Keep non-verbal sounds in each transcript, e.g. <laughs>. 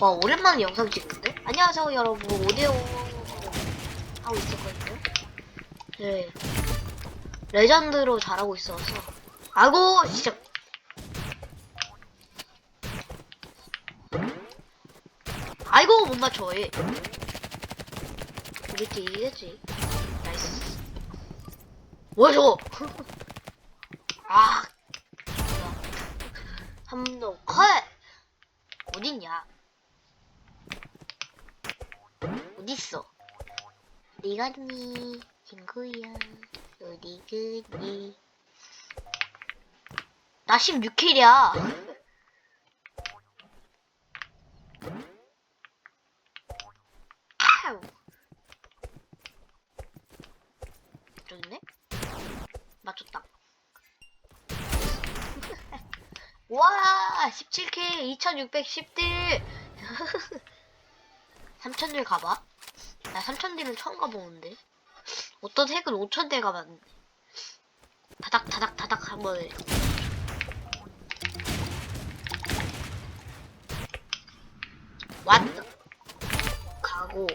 와 오랜만에 영상 찍는데? 안녕하세요 여러분. 오데오 하고 있었거든요. 네. 레전드로 잘하고 있어서. 아고 진짜 아이고 못 맞춰 얘. 우리 팀 이겼지? 나이스. 뭐야 저거? <laughs> 아. 한번더. 컷! 어딨냐? 어딨어? 어디 갔니? 친구야, 어디 갔니? 나 16킬이야. 아우. 저기 있네? 맞췄다. <laughs> 와 17K 2610딜 3000딜 가봐 나 3000딜은 처음 가보는데? 어떤 핵은 5000딜 가봤는데 다닥 다닥 다닥 한번 해. 왔다 가고.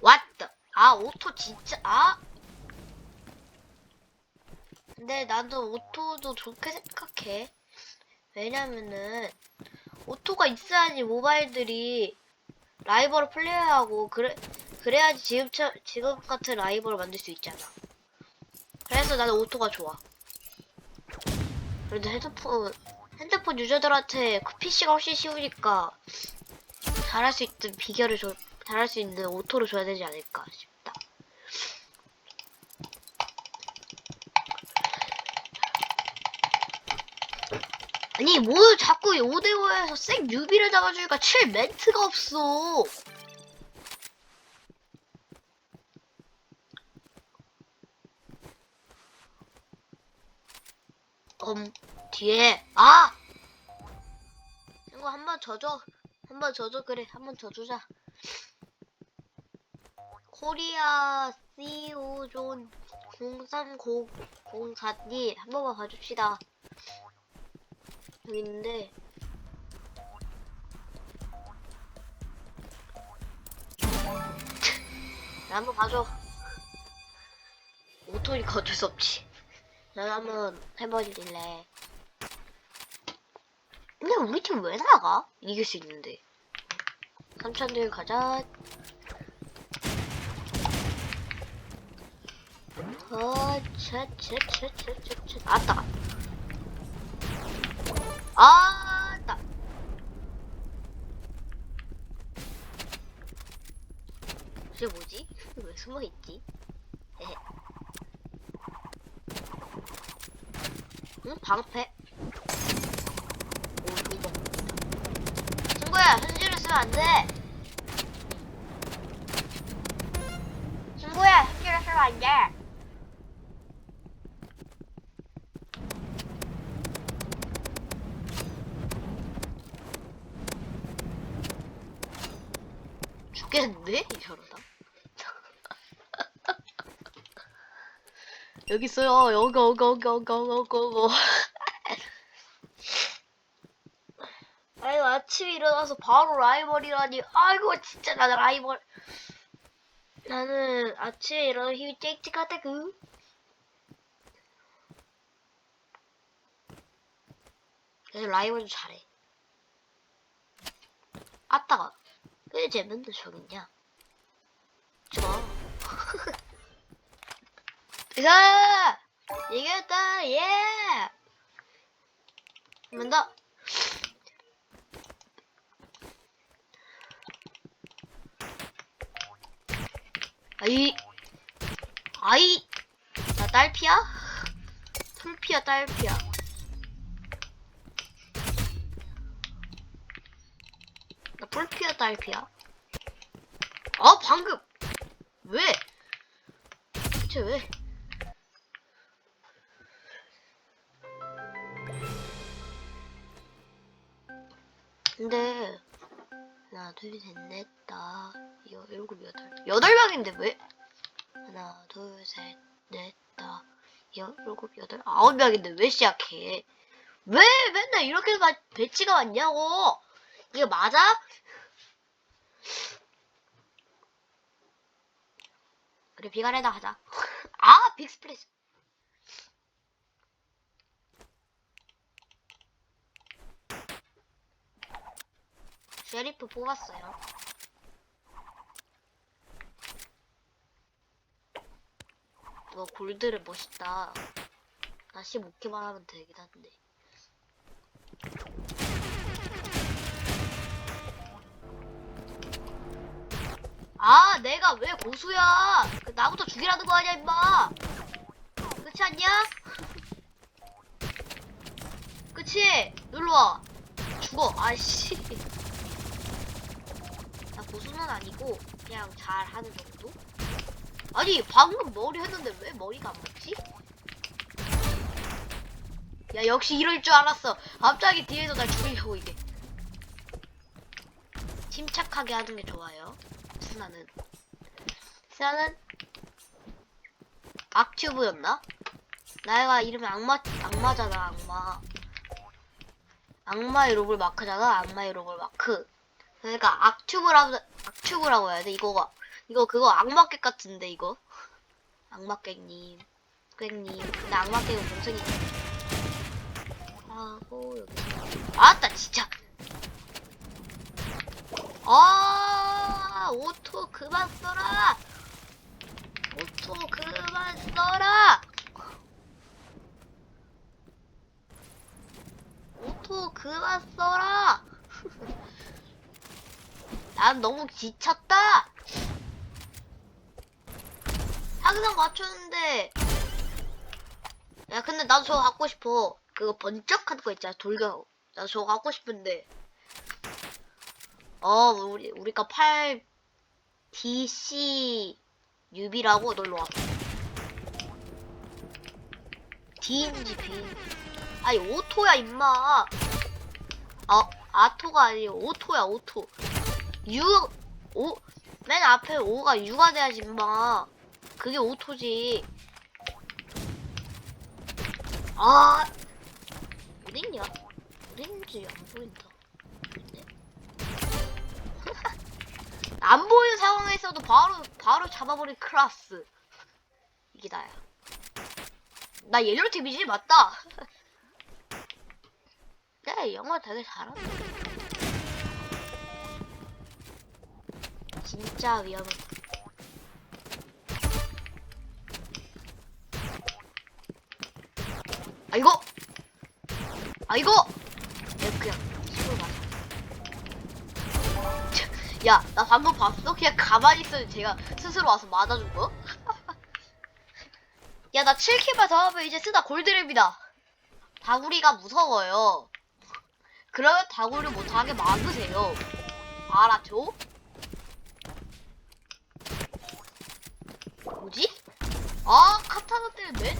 왔다 아 오토 진짜 아? 근데 나도 오토도 좋게 생각해. 왜냐면은 오토가 있어야지 모바일들이 라이벌을 플레이하고 그래 그래야지 지금 지금 같은 라이벌을 만들 수 있잖아. 그래서 나는 오토가 좋아. 그래도 핸드폰 핸드폰 유저들한테 그 PC가 훨씬 쉬우니까 잘할 수 있는 비결을 줘 잘할 수 있는 오토를 줘야 되지 않을까 싶다. 아니 뭐 자꾸 5대5에서 생 유비를 잡아주니까 칠 멘트가 없어. 음 뒤에 아! 이거 한번 져줘. 한번 져줘. 그래 한번 져주자. 코리아 CO존 03004님 한 번만 봐줍시다 있는데 나 한번 봐줘. 오토니까 어쩔 수 없지. 난 한번 해버릴래. 근데 우리 팀 왜 나가? 이길 수 있는데. 3천들 가자. 어, 차차차차차차 아따 아, 나. 이게 뭐지? 왜 숨어 있지? 에헤. 응? 방패. 오, 이거. 친구야, 현질을 쓰면 안 돼. 친구야, 현질을 쓰면 안 돼. 죽겠는데? 이러다. 여기 있어요. 여기, 여기, 여기, 여기, 여기, 여기. <laughs> 아이고, 아침에 일어나서 바로 라이벌이라니. 아이고, 진짜 나는 라이벌. 나는 아침에 일어나 힘이 쨍쨍하다구. 그래서 라이벌 좀 잘해. 아따가. 왜쟤 맨날 저기 있냐? 좋아. 이사! 이겼다! 예! 한 번 더! 아이! 아이! 나 딸피야? 풀피야, 딸피야. 나 풀피야, 딸피야? 아, 방금! 왜? 대체 왜? 근데 하나 둘셋넷다 여 일곱 여덟 여덟 명인데 왜? 하나 둘셋넷다 여 일곱 여덟 아홉 명인데 왜 시작해? 왜 맨날 이렇게 가, 배치가 왔냐고? 이게 맞아? 그래 비가레다 하자. <laughs> 아 빅스플래시. 쉐리프 뽑았어요. 너 골드를 멋있다. 나 15개만 하면 되긴 한데. 아, 내가 왜 고수야? 그 나부터 죽이라는 거 아니야, 임마? 그렇지 않냐? <laughs> 그치? 놀러 와. 죽어. 아씨. 나 고수는 아니고 그냥 잘하는 정도? 아니 방금 머리 했는데 왜 머리가 안 맞지? 야 역시 이럴 줄 알았어. 갑자기 뒤에서 날 죽이려고 이게. 침착하게 하는 게 좋아요. 스나는. 스나는 악튜브였나? 나가 이름이 악마 악마잖아 악마. 악마의 로블 마크잖아 악마의 로블 마크. 그러니까 악튜브라고 악튜브라고 해야 돼? 이거가 이거 그거 악마객 같은데 이거? <laughs> 악마객님. 객님. 근데 악마객은 동생이 하고 여기. 아따 진짜. 아 오토 그만 써라! 오토 그만 써라! 오토 그만 써라 난 너무 지쳤다. 항상 맞췄는데. 야 근데 나도 저거 갖고 싶어. 그거 번쩍하는 거 있잖아 돌격. 나 저거 갖고 싶은데. 어 우리 우리가 8 DC 유비라고 놀러 와. D인지 B인지 아니 오토야 임마. 아 아토가 아니고 오토야 오토 유 오, 맨 앞에 5가 6가 돼야지 임마 그게 오토지. 아, 어딨냐? 어딘지 안 보인다. 네. <laughs> 안 보이는 상황에서도 바로, 바로 잡아버린 클라스. 이게 나야. 나 옐로우 TV지? 맞다. <laughs> 내가 영화 되게 잘한다. 진짜 위험해. 아이고! 아이고! 내가 그냥 손을 맞아. 야, 나 방금 봤어? 그냥 가만히 있어도 제가 스스로 와서 맞아준 거? <laughs> 야, 나 7킬만 더 하면 이제 쓰다 골드랩이다. 다구리가 무서워요. 그러면 다구리 못하게 막으세요. 알았죠? 뭐지? 아, 카타나 때문에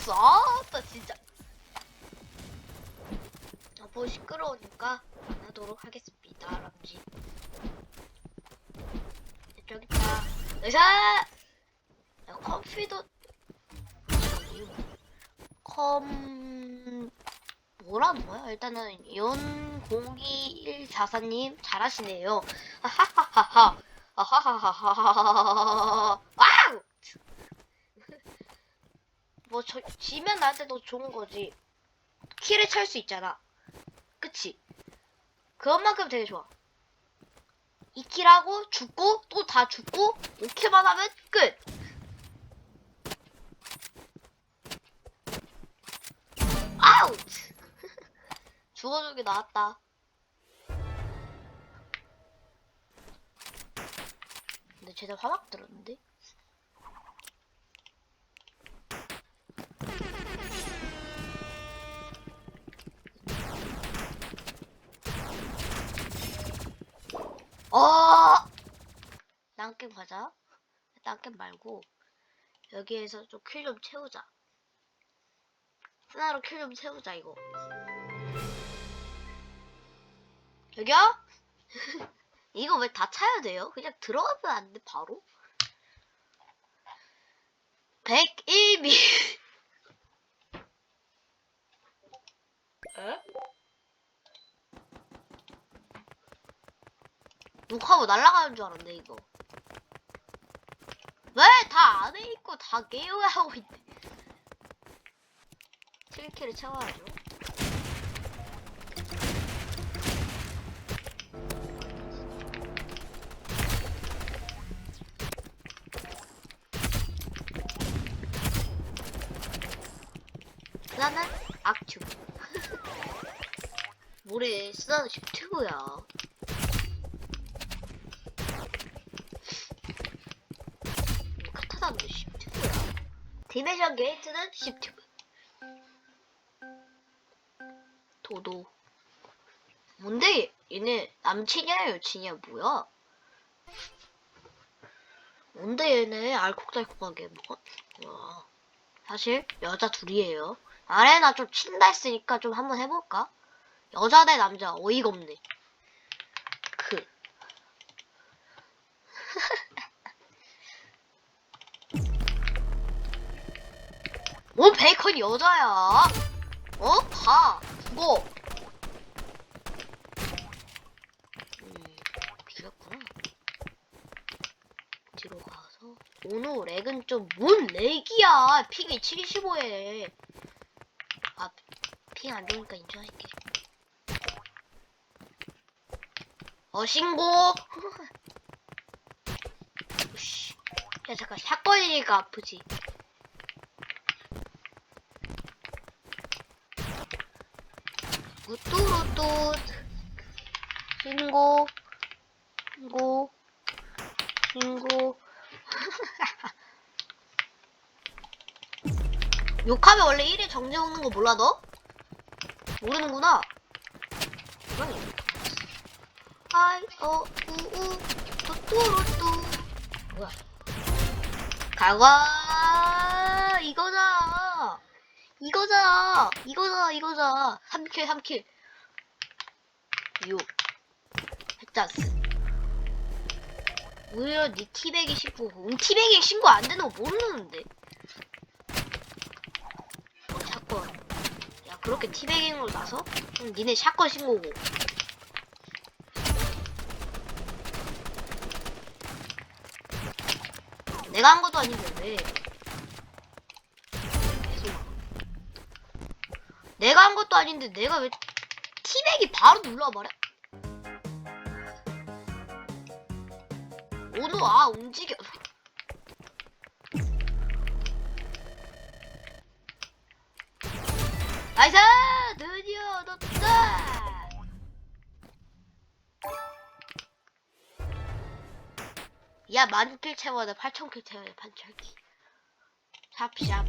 들렸어. 아, 나 진짜. 아, 뭐 시끄러우니까 안 하도록 하겠습니다, 람지. 네, 저기 있다. 의사! 야, 컴퓨터. 컴, 뭐라는 거야? 일단은, 연02144님, 잘하시네요. 하하하하하. 아하하하하하하하. 와우! 뭐, 저, 지면 나한테 더 좋은 거지. 키를 찰 수 있잖아. 그치? 그것만큼 되게 좋아. 2킬하고, 죽고, 또 다 죽고, 5킬만 하면 끝! 아웃! 죽어주기 나왔다. 근데 쟤네 화막 들었는데? 어! 딴겜 가자. 딴겜 말고 여기에서 좀 킬 좀 채우자. 하나로 킬 좀 채우자 이거. 여기요? <laughs> 이거 왜 다 차야 돼요? 그냥 들어가면 안 돼, 바로? 101미. <laughs> 녹화하고 날아가는 줄 알았네 이거. 왜 다 안에 있고 다 게임을 하고 있네. 7킬을 채워야죠. 나는 악튜브. 뭐래, 쓰다는 튜브야. 카타나도 튜브야. 디메션 게이트는 튜브. 도도. 뭔데 얘네 남친이야 여친이야 뭐야? 뭔데 얘네 알콩달콩하게 뭐? 와. 사실 여자 둘이에요. 아레나 좀 친다 했으니까 좀 한번 해볼까? 여자 대 남자 어이가 없네. 뭐 베이컨 여자야? 어? 가. 죽어. 음. 뒤로 가서. 오노 렉은 좀 뭔 렉이야. 핑이 75에. 아, 핑안 좋으니까 인정할게. 어, 신고! <laughs> 야, 잠깐, 샷건이니까 아프지. 우뚜루뚜. 신고. 신고. 신고. 욕하면 원래 1위 정지 먹는 거 몰라, 너? 모르는구나. 아이, 어, 우, 우, 뚜뚜루뚜. 뭐야. 이거잖아. 이거잖아. 이거잖아, 이거잖아. 3킬, 3킬. 6. 했잖스. 오히려 니 티백이 신고, 응, 티백이 신고 안 되는 거 모르는데. 어, 샷건. 야, 그렇게 티백잉으로 나서? 그럼 니네 샷건 신고고. 내가 한 것도 아닌데, 왜. 것도 아닌데, 내가 왜 티백이 바로 눌러와 버려? 오노, 아, 움직여. 나이스! 드디어 넣었다! 야, 만킬 채워야 돼. 8천킬 채워야 돼. 반철기. 샵샵.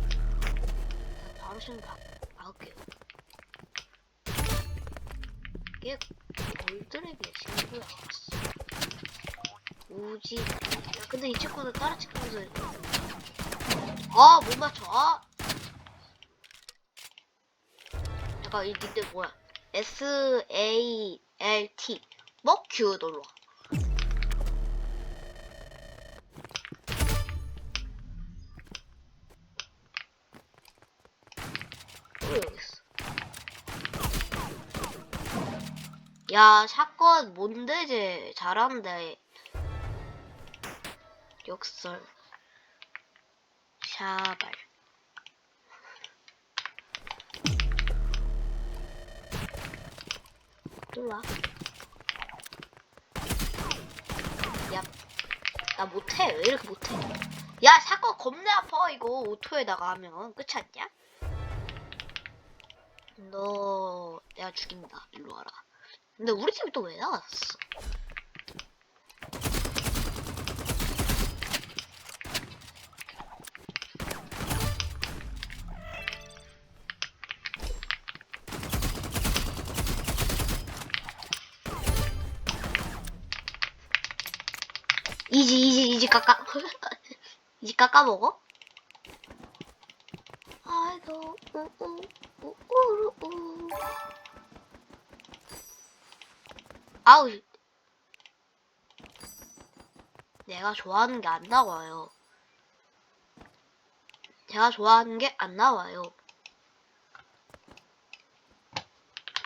바로 박, 박을게요. 이게 골드랩이야, 친구야. 오지. 야, 근데 이 친구는 따라 치면서. 아, 못 맞춰. 아! 잠깐, 이 닉들 뭐야? S, A, L, T. 뭐? Q 놀러 와. 야, 사건 뭔데, 쟤. 잘한다. 역설. 샤발. 또 와. 야, 나 못해. 왜 이렇게 못해? 야, 사건 겁나 아파, 이거. 오토에다가 하면. 끝이 아니야? 너 내가 죽인다 일로 와라 근데 우리 팀이 또 왜 나갔어? 이지 이지 이지 깎아. <laughs> 이지 깎아 먹어? 아이고 우우 우우루 아우. 내가 좋아하는 게 안 나와요. 제가 좋아하는 게 안 나와요.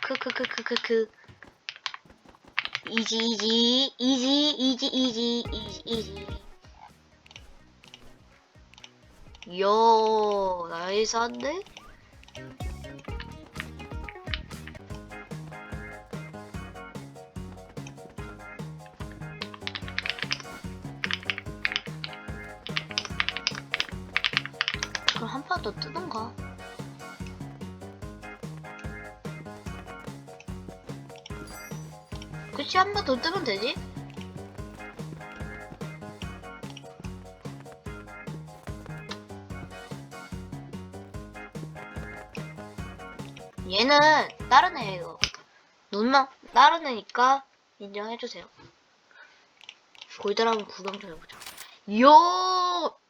크크크크크크. 이지 이지 이지 이지 이지 이지 이지. 이야 나이스한데? 더 뜨던가 그치 한 번 더 뜨면 되지? 얘는 다른 애예요. 눈만 다른 애니까 인정해주세요. 한번 구경 좀 해보자. 요! 안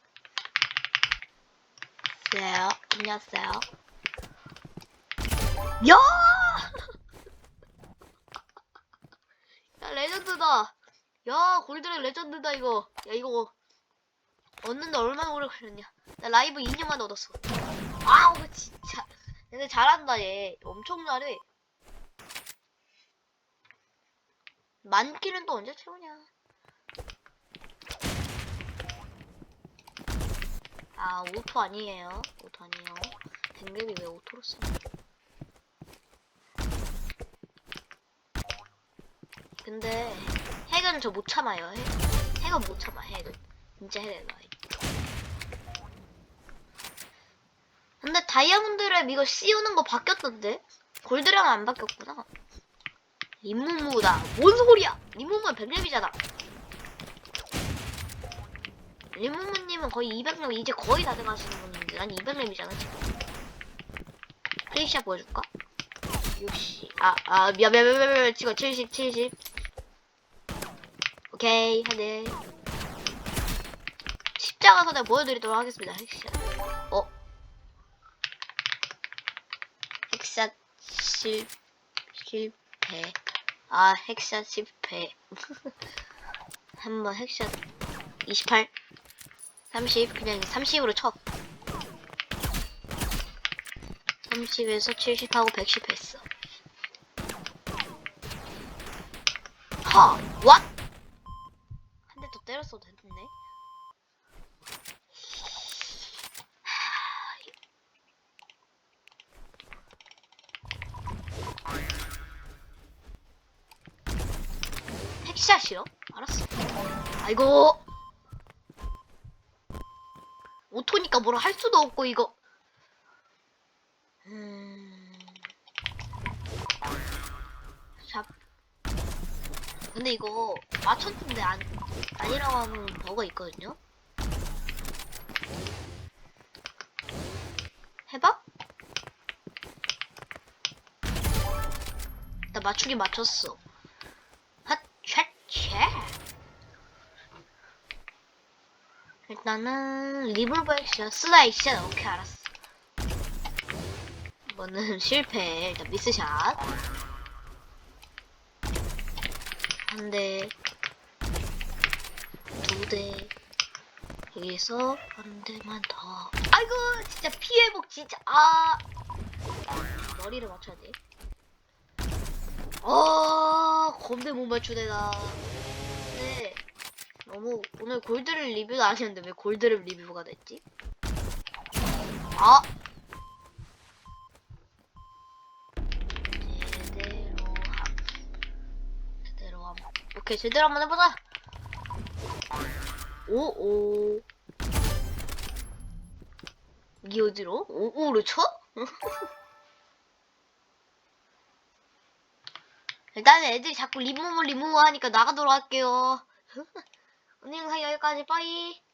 녕하세요. 안녕하세요. 야! <laughs> 야, 레전드다. 야, 골드는 레전드다, 이거. 야, 이거 얻는데 얼마나 오래 걸렸냐. 나 라이브 2년 만에 얻었어. 아우, 진짜. 근데 잘한다, 얘. 엄청 잘해. 만기는 또 언제 채우냐. 아, 오토 아니에요. 오토 아니에요. 댕ገብ이 왜 오토로 써? 근데 핵은 저 못 참아요. 핵, 핵은 못 참아. 핵은 진짜 핵은 나. 근데 다이아몬드랩 이거 씌우는 거 바뀌었던데? 골드랑 안 바뀌었구나. 림무무다. 뭔 소리야? 림무무는 100렙이잖아. 림무무님은 거의 200렙 이제 거의 다 돼가시는 분인데 난 200렙이잖아 지금. 플레이샷 보여줄까? 60. 아, 아, 미안, 미안, 미안, 미안. 지금 70, 70. 오케이, 하네. 십자가 선에 보여드리도록 하겠습니다. 핵샷. 어? 핵샷 실, 실패. 아, 핵샷 실패. <laughs> 한번 핵샷 28, 30, 그냥 30으로 쳐. 30에서 70하고 110 했어. 하! 왓! 한 대 더 때렸어도 됐네. 핵샷이요? 알았어. 아이고. 오토니까 뭐라 할 수도 없고 이거. 음. 샵. 근데 이거 맞췄는데 안 아니라고 하면 버거 있거든요. 해봐? 나 맞추기 맞췄어. 핫, 샷, 일단은 리볼버 액션, 슬라 액션, 오케이 알았어. 이거는 <laughs> 실패. 일단 미스샷. 한 대, 두 대. 여기서 한 대만 더. 아이고, 진짜 피해복 진짜. 아, 머리를 맞춰야 돼. 아, 겁내 못 맞추네 나. 네. 너무 오늘 골드를 리뷰도 안 했는데 왜 골드를 리뷰가 됐지? 아! 제대로 함. 제대로 함. 오케이, 제대로 한번 해보자! 오오. 이게 어디로? 오오로 쳐? 일단 애들이 자꾸 리무무 리무무 하니까 나가도록 할게요. <laughs> 오늘 영상 여기까지 빠이.